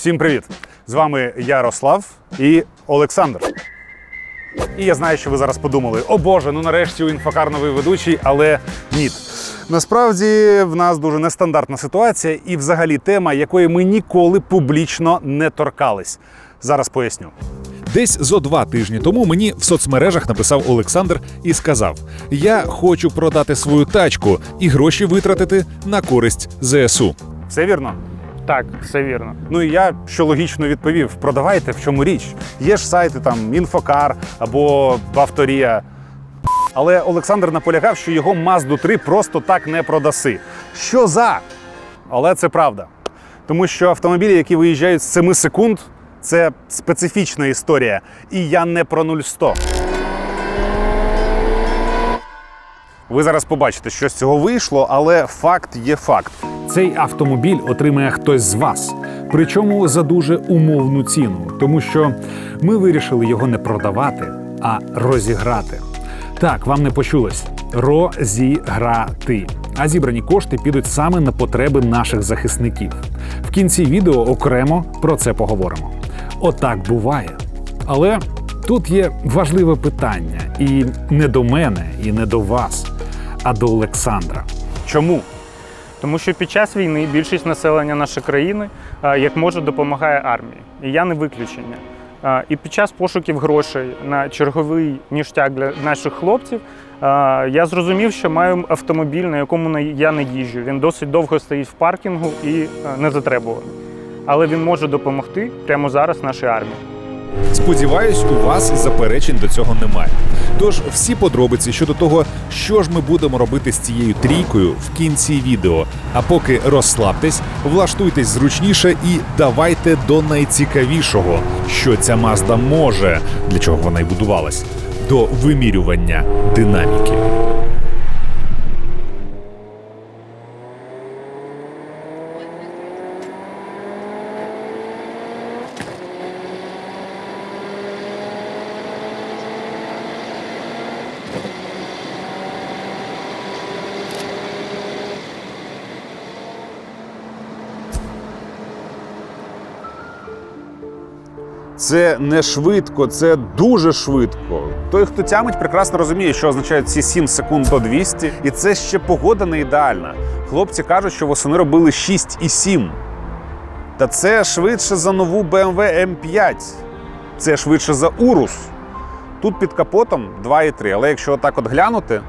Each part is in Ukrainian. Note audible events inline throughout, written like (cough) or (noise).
Всім привіт! З вами Ярослав і Олександр. І я знаю, що ви зараз подумали: о Боже, ну нарешті у інфокар новий ведучий, але ні. Насправді в нас дуже нестандартна ситуація і взагалі тема, якої ми ніколи публічно не торкались. Зараз поясню. Десь зо два тижні тому мені в соцмережах написав Олександр і сказав: Я хочу продати свою тачку і гроші витратити на користь ЗСУ. Все вірно? Так, все вірно. Ну і я що логічно відповів: продавайте в чому річ. Є ж сайти там Інфокар або Авторія. Але Олександр наполягав, що його Мазду 3 просто так не продаси. Що за? Але це правда. Тому що автомобілі, які виїжджають з 7 секунд, це специфічна історія. І я не про 0100. Ви зараз побачите, що з цього вийшло, але факт є факт. Цей автомобіль отримає хтось з вас, причому за дуже умовну ціну, тому що ми вирішили його не продавати, а розіграти. Так, вам не почулось розіграти. А зібрані кошти підуть саме на потреби наших захисників. В кінці відео окремо про це поговоримо. Отак буває. Але тут є важливе питання, і не до мене, і не до вас, а до Олександра. Чому? Тому що під час війни більшість населення нашої країни як може допомагає армії. І я не виключення. І під час пошуків грошей на черговий ніштяк для наших хлопців я зрозумів, що маю автомобіль, на якому я не їжджу. Він досить довго стоїть в паркінгу і не затребуваний. Але він може допомогти прямо зараз нашій армії. Сподіваюсь, у вас заперечень до цього немає. Тож всі подробиці щодо того, що ж ми будемо робити з цією трійкою в кінці відео. А поки розслабтесь, влаштуйтесь зручніше і давайте до найцікавішого, що ця Мазда може, для чого вона й будувалась, до вимірювання динаміки. Це не швидко, це дуже швидко. Той, хто тямить, прекрасно розуміє, що означають ці 7 секунд до 200. І це ще погода не ідеальна. Хлопці кажуть, що восени робили 6 і 7. Та це швидше за нову BMW M5. Це швидше за Урус. Тут під капотом 2,3. Але якщо отак от глянути,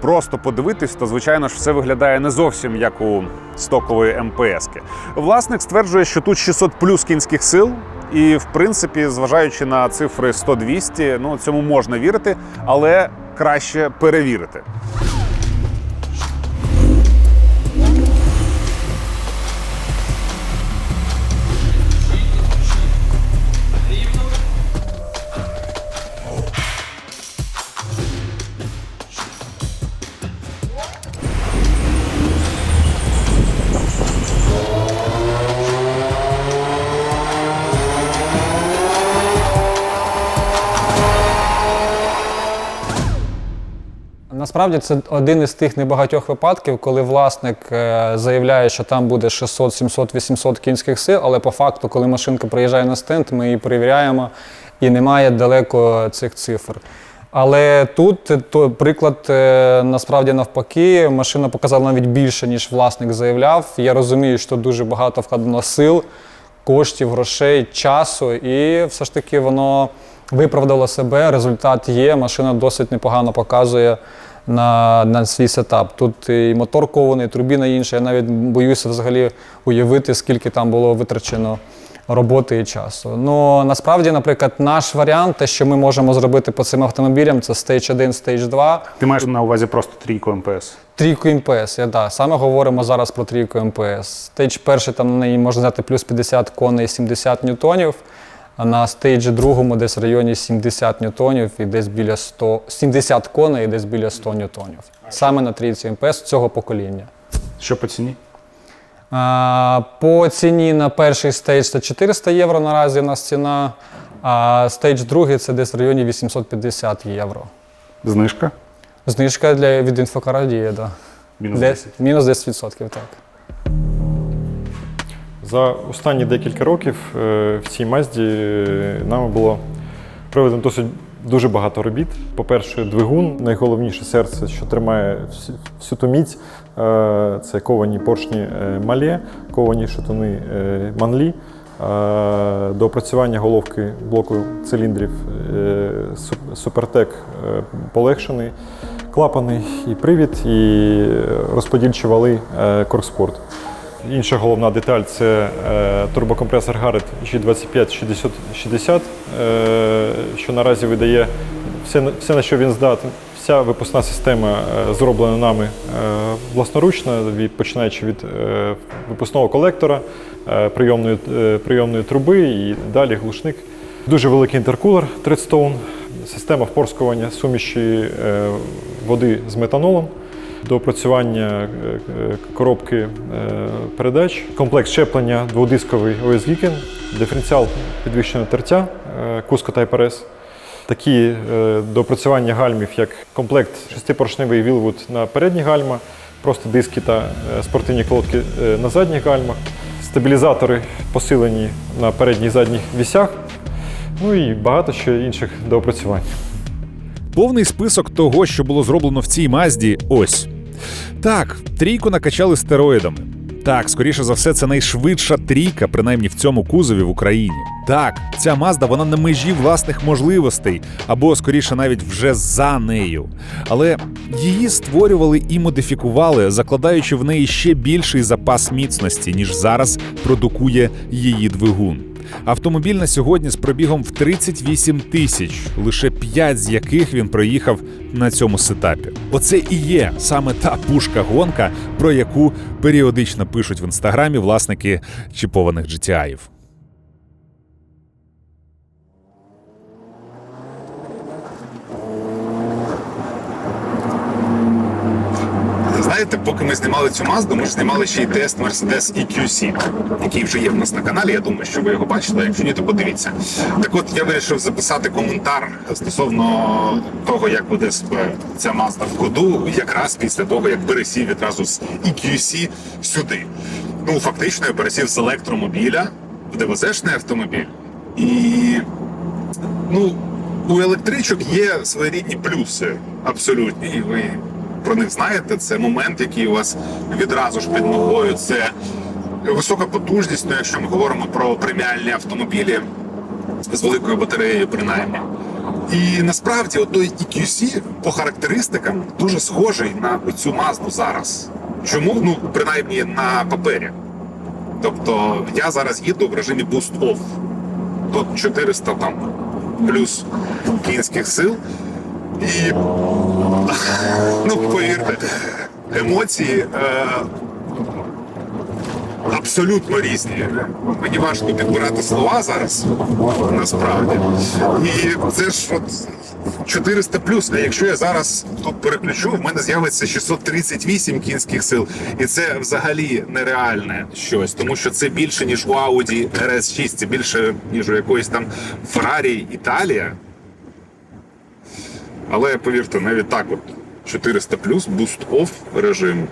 просто подивитись, то звичайно ж все виглядає не зовсім як у стокової МПСки. Власник стверджує, що тут 600 плюс кінських сил. І, в принципі, зважаючи на цифри 100-200, ну цьому можна вірити, але краще перевірити. Насправді це один із тих небагатьох випадків, коли власник е, заявляє, що там буде 600, 700, 800 кінських сил, але по факту, коли машинка приїжджає на стенд, ми її перевіряємо і немає далеко цих цифр. Але тут е, то, приклад е, насправді навпаки, машина показала навіть більше, ніж власник заявляв. Я розумію, що дуже багато вкладено сил, коштів, грошей, часу, і все ж таки воно виправдало себе, результат є, машина досить непогано показує на, на свій сетап. Тут і мотор кований, і турбіна інша. Я навіть боюся взагалі уявити, скільки там було витрачено роботи і часу. Ну насправді, наприклад, наш варіант, те, що ми можемо зробити по цим автомобілям, це Stage 1, Stage 2. Ти маєш на увазі просто трійку МПС. Трійку МПС, я да, саме говоримо зараз про трійку МПС. Стейдж перший там на неї можна взяти плюс 50 коней 70 ньютонів, а на стейджі другому десь в районі 70 ньютонів і десь біля 100, 70 коней і десь біля 100 ньютонів. Саме на трійці МПС цього покоління. Що по ціні? А, По ціні на перший стейдж це 400 євро наразі у нас ціна, а стейдж другий це десь в районі 850 євро. Знижка? Знижка для від інфокара діє, да. Мінус Де- 10. Мінус 10%, так. За останні декілька рроків е, в цій Мазді е, нами було проведено досить дуже багато робіт. По-перше, двигун, найголовніше серце, що тримає всю, ту міць. Е, Це ковані поршні е, малє, ковані шатуни манлі. До опрацювання головки блоку циліндрів Супертек полегшений, клапаний і привід, і розподільчі вали Коркспорт. Інша головна деталь це е, турбокомпресор Garrett G2560, е, що наразі видає все, все, на що він здатен. Вся випускна система е, зроблена нами власноручно, від, починаючи від випускного колектора, прийомної, прийомної труби і далі глушник. Дуже великий інтеркулер Treadstone, система впорскування суміші води з метанолом до опрацювання е, е, коробки е, передач, комплект щеплення дводисковий OS-Geeken, диференціал підвищеного тертя Cusco Type RS, такі е, до опрацювання гальмів, як комплект шестипоршневий Wheelwood на передні гальма, просто диски та спортивні колодки на задніх гальмах, стабілізатори посилені на передніх і задніх вісях, ну і багато ще інших доопрацювань. Повний список того, що було зроблено в цій Мазді, ось. Так, трійку накачали стероїдами. Так, скоріше за все, це найшвидша трійка, принаймні в цьому кузові в Україні. Так, ця Мазда вона на межі власних можливостей, або скоріше навіть вже за нею. Але її створювали і модифікували, закладаючи в неї ще більший запас міцності, ніж зараз продукує її двигун. Автомобіль на сьогодні з пробігом в 38 тисяч, лише 5 з яких він проїхав на цьому сетапі. Оце і є саме та пушка-гонка, про яку періодично пишуть в інстаграмі власники чіпованих GTI-ів. Знаєте, поки ми знімали цю Мазду, ми ж знімали ще й тест Mercedes EQC, який вже є в нас на каналі. Я думаю, що ви його бачили. Якщо ні, то подивіться. Так от я вирішив записати коментар стосовно того, як буде ця Мазда в ходу, якраз після того, як пересів відразу з EQC сюди. Ну, фактично, я пересів з електромобіля в ДВЗшний автомобіль. І ну, у електричок є своєрідні плюси, абсолютні. І ви про них знаєте. Це момент, який у вас відразу ж під ногою. Це висока потужність, ну, якщо ми говоримо про преміальні автомобілі з великою батареєю, принаймні. І насправді той EQC по характеристикам дуже схожий на цю Мазду зараз. Чому? Ну, принаймні на папері. Тобто я зараз їду в режимі Boost Off. Тут 400 там плюс кінських сил. І (laughs) ну, повірте, емоції е, абсолютно різні. Мені важко підбирати слова зараз, насправді. І це ж от 400 плюс. А якщо я зараз тут переключу, в мене з'явиться 638 кінських сил. І це взагалі нереальне щось, тому що це більше, ніж у Audi RS6, це більше, ніж у якоїсь там Ferrari Італія. Але повірте, навіть так, от 400 плюс off режим.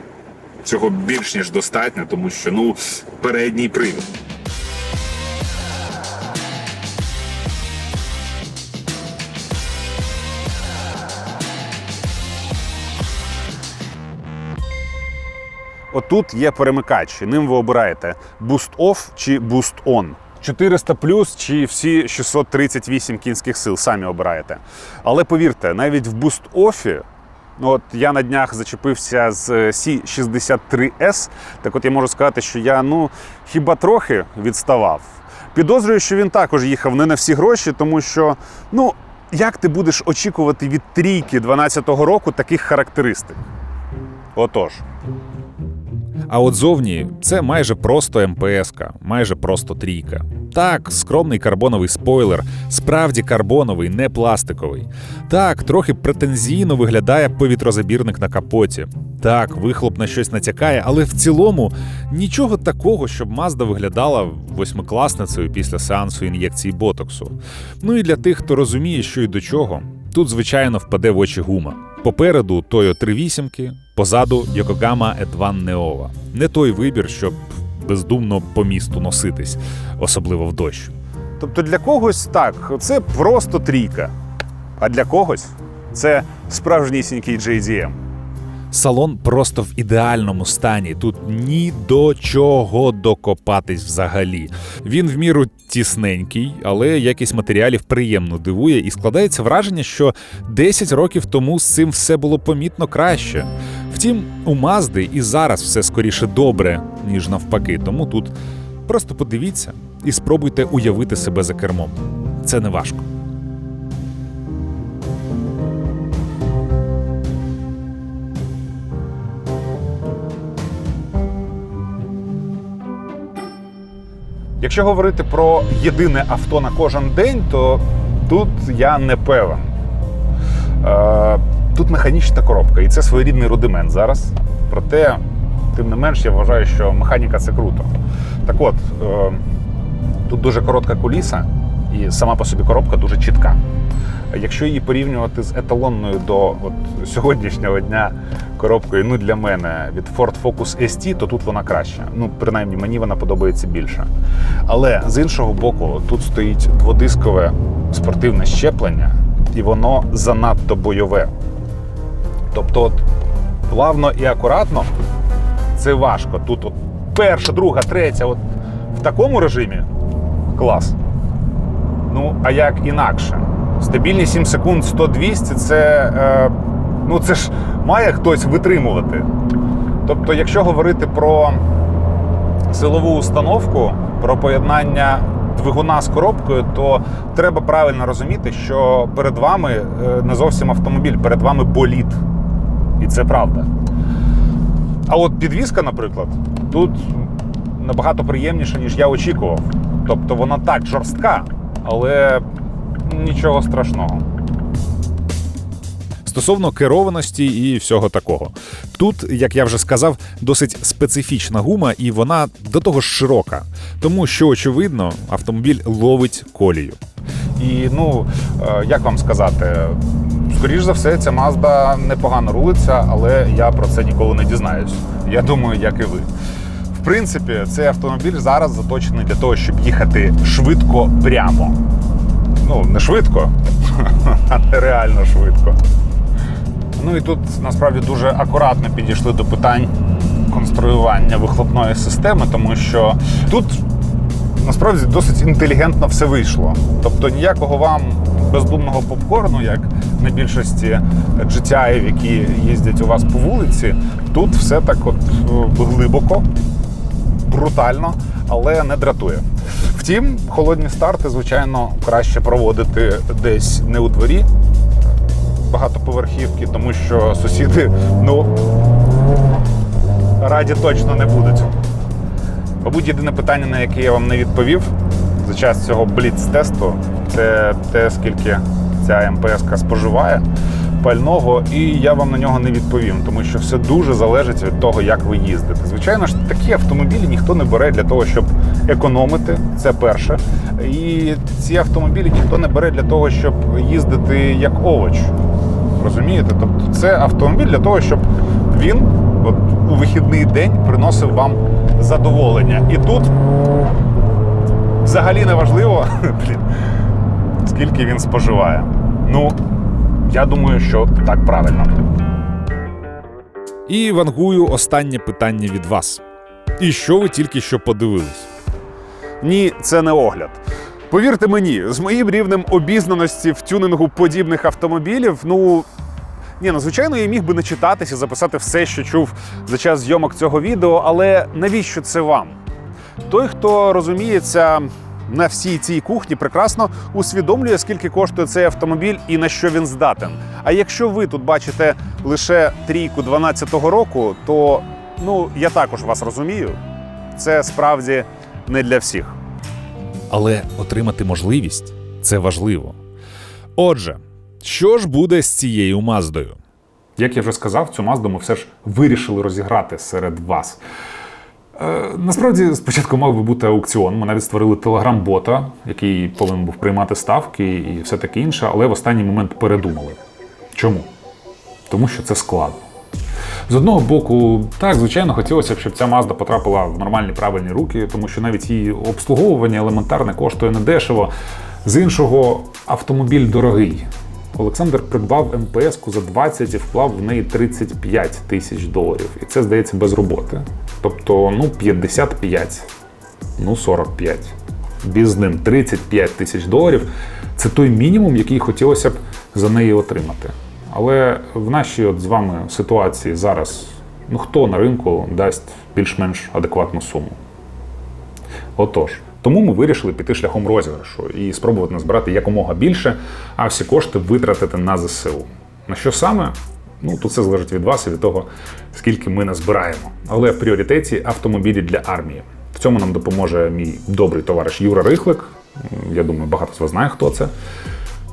Цього більш ніж достатньо, тому що ну передній привід. Отут є перемикач, і ним ви обираєте Boost Off чи Boost On. 400 плюс чи всі 638 кінських сил самі обираєте. Але повірте, навіть в Off, ну от я на днях зачепився з е, C63S, так от я можу сказати, що я ну хіба трохи відставав. Підозрюю, що він також їхав не на всі гроші, тому що ну як ти будеш очікувати від трійки 12-го року таких характеристик? Отож. А от зовні це майже просто МПС-ка, майже просто трійка. Так, скромний карбоновий спойлер, справді карбоновий, не пластиковий. Так, трохи претензійно виглядає повітрозабірник на капоті. Так, вихлоп на щось натякає, але в цілому нічого такого, щоб Mazda виглядала восьмикласницею після сеансу ін'єкції ботоксу. Ну і для тих, хто розуміє, що і до чого, тут, звичайно, впаде в очі гума. Попереду Toyo 38, позаду Йокогама Едван Неова. Не той вибір, щоб бездумно по місту носитись, особливо в дощ. Тобто для когось так, це просто трійка. А для когось це справжнісінький JDM. Салон просто в ідеальному стані. Тут ні до чого докопатись взагалі. Він в міру тісненький, але якість матеріалів приємно дивує, і складається враження, що 10 років тому з цим все було помітно краще. Втім, у Мазди і зараз все скоріше добре, ніж навпаки. Тому тут просто подивіться і спробуйте уявити себе за кермом. Це не важко. Якщо говорити про єдине авто на кожен день, то тут я не певен. Е, тут механічна коробка, і це своєрідний рудимент зараз. Проте, тим не менш, я вважаю, що механіка це круто. Так от, е, тут дуже коротка куліса, і сама по собі коробка дуже чітка. Якщо її порівнювати з еталонною до от, сьогоднішнього дня коробкою, ну для мене від Ford Focus ST, то тут вона краща. Ну, принаймні, мені вона подобається більше. Але з іншого боку, тут стоїть дводискове спортивне щеплення, і воно занадто бойове. Тобто, от, плавно і акуратно це важко. Тут от перша, друга, третя, от в такому режимі клас. Ну, а як інакше? Стабільні 7 секунд 100-200 це, е, ну, це ж має хтось витримувати. Тобто, якщо говорити про силову установку, про поєднання двигуна з коробкою, то треба правильно розуміти, що перед вами е, не зовсім автомобіль, перед вами болід. І це правда. А от підвізка, наприклад, тут набагато приємніша, ніж я очікував. Тобто вона так жорстка, але нічого страшного. Стосовно керованості і всього такого. Тут, як я вже сказав, досить специфічна гума, і вона до того ж широка. Тому що, очевидно, автомобіль ловить колію. І ну, е, як вам сказати, скоріш за все, ця Mazda непогано рулиться, але я про це ніколи не дізнаюсь. Я думаю, як і ви. В принципі, цей автомобіль зараз заточений для того, щоб їхати швидко прямо. Ну, не швидко, (laughs) а нереально швидко. Ну і тут насправді дуже акуратно підійшли до питань конструювання вихлопної системи, тому що тут насправді досить інтелігентно все вийшло. Тобто ніякого вам бездумного попкорну, як на більшості GTI, які їздять у вас по вулиці. Тут все так от е, глибоко, брутально, але не дратує. Втім, холодні старти, звичайно, краще проводити десь не у дворі багатоповерхівки, тому що сусіди, ну, раді точно не будуть. Мабуть, єдине питання, на яке я вам не відповів за час цього бліц-тесту, це те, скільки ця МПС споживає пального, і я вам на нього не відповім, тому що все дуже залежить від того, як ви їздите. Звичайно ж, такі автомобілі ніхто не бере для того, щоб економити. Це перше. І ці автомобілі ніхто не бере для того, щоб їздити як овоч. Розумієте? Тобто це автомобіль для того, щоб він от, у вихідний день приносив вам задоволення. І тут взагалі не важливо, (laughs) скільки він споживає. Ну, я думаю, що так правильно. І вангую останнє питання від вас. І що ви тільки що подивились? Ні, це не огляд. Повірте мені, з моїм рівнем обізнаності в тюнингу подібних автомобілів, ну. Ні, ну звичайно, я міг би не читатися, записати все, що чув за час зйомок цього відео, але навіщо це вам? Той, хто розуміється на всій цій кухні, прекрасно усвідомлює, скільки коштує цей автомобіль і на що він здатен. А якщо ви тут бачите лише трійку 12-го року, то ну я також вас розумію. Це справді не для всіх. Але отримати можливість це важливо. Отже, що ж буде з цією Маздою? Як я вже сказав, цю мазду ми все ж вирішили розіграти серед вас. Е, насправді, спочатку мав би бути аукціон. Ми навіть створили телеграм-бота, який повинен був приймати ставки і все таке інше, але в останній момент передумали. Чому? Тому що це складно. З одного боку, так, звичайно, хотілося б, щоб ця Mazda потрапила в нормальні правильні руки, тому що навіть її обслуговування елементарне коштує недешево. З іншого, автомобіль дорогий. Олександр придбав МПС-ку за 20 і вклав в неї 35 тисяч доларів. І це, здається, без роботи. Тобто, ну, 55, ну 45. Біз ним 35 тисяч доларів. Це той мінімум, який хотілося б за неї отримати. Але в нашій от з вами ситуації зараз ну хто на ринку дасть більш-менш адекватну суму? Отож, тому ми вирішили піти шляхом розіграшу і спробувати назбирати якомога більше, а всі кошти витратити на ЗСУ. На що саме? Ну, тут все залежить від вас і від того, скільки ми назбираємо. Але в пріоритеті автомобілі для армії. В цьому нам допоможе мій добрий товариш Юра Рихлик. Я думаю, багато з вас знає, хто це.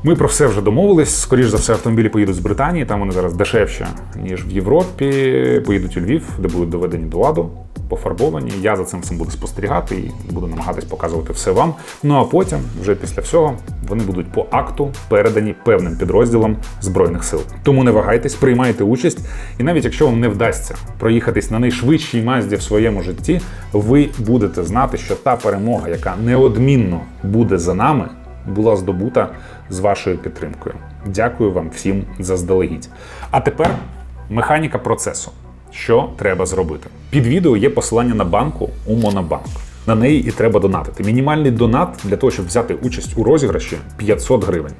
Ми про все вже домовились. Скоріш за все, автомобілі поїдуть з Британії, там вони зараз дешевші, ніж в Європі. Поїдуть у Львів, де будуть доведені до ладу, пофарбовані. Я за цим всім буду спостерігати і буду намагатись показувати все вам. Ну а потім, вже після всього, вони будуть по акту передані певним підрозділам збройних сил. Тому не вагайтесь, приймайте участь, і навіть якщо вам не вдасться проїхатись на найшвидшій мазді в своєму житті, ви будете знати, що та перемога, яка неодмінно буде за нами була здобута з вашою підтримкою. Дякую вам всім заздалегідь. А тепер механіка процесу. Що треба зробити? Під відео є посилання на банку у Монобанк. На неї і треба донатити. Мінімальний донат для того, щоб взяти участь у розіграші 500 гривень.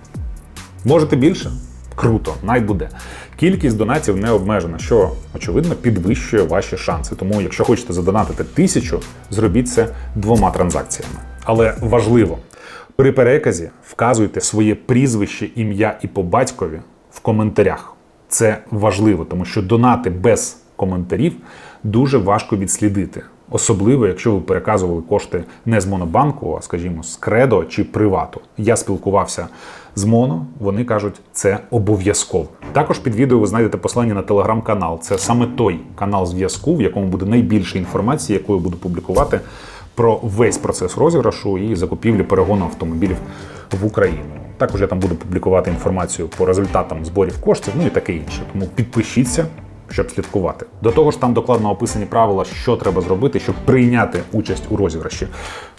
Можете більше? Круто, най буде. Кількість донатів не обмежена, що очевидно підвищує ваші шанси. Тому, якщо хочете задонатити тисячу, зробіть це двома транзакціями. Але важливо, при переказі вказуйте своє прізвище, ім'я і по батькові в коментарях. Це важливо, тому що донати без коментарів дуже важко відслідити. Особливо, якщо ви переказували кошти не з Монобанку, а скажімо, з Кредо чи Привату. Я спілкувався з Моно, вони кажуть, це обов'язково. Також під відео ви знайдете посилання на телеграм-канал. Це саме той канал зв'язку, в якому буде найбільше інформації, яку я буду публікувати про весь процес розіграшу і закупівлі перегону автомобілів в Україну. Також я там буду публікувати інформацію по результатам зборів коштів, ну і таке інше. Тому підпишіться, щоб слідкувати. До того ж, там докладно описані правила, що треба зробити, щоб прийняти участь у розіграші.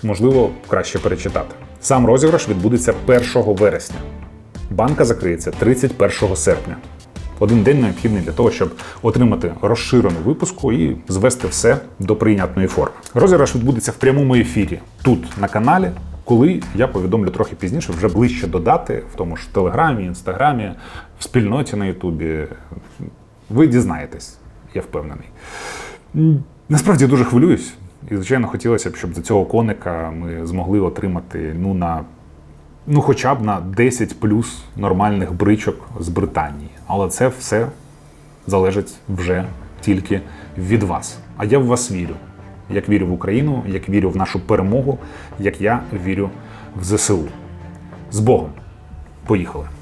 Можливо, краще перечитати. Сам розіграш відбудеться 1 вересня. Банка закриється 31 серпня. Один день необхідний для того, щоб отримати розширену випуску і звести все до прийнятної форми. Розіграш відбудеться в прямому ефірі тут на каналі. Коли я повідомлю трохи пізніше, вже ближче до дати, в тому ж Телеграмі, Інстаграмі, в спільноті на Ютубі. Ви дізнаєтесь, я впевнений. Насправді дуже хвилююсь. І, звичайно, хотілося б, щоб за цього коника ми змогли отримати ну, на ну, хоча б на 10 плюс нормальних бричок з Британії. Але це все залежить вже тільки від вас. А я в вас вірю. Як вірю в Україну, як вірю в нашу перемогу, як я вірю в ЗСУ. З Богом. Поїхали!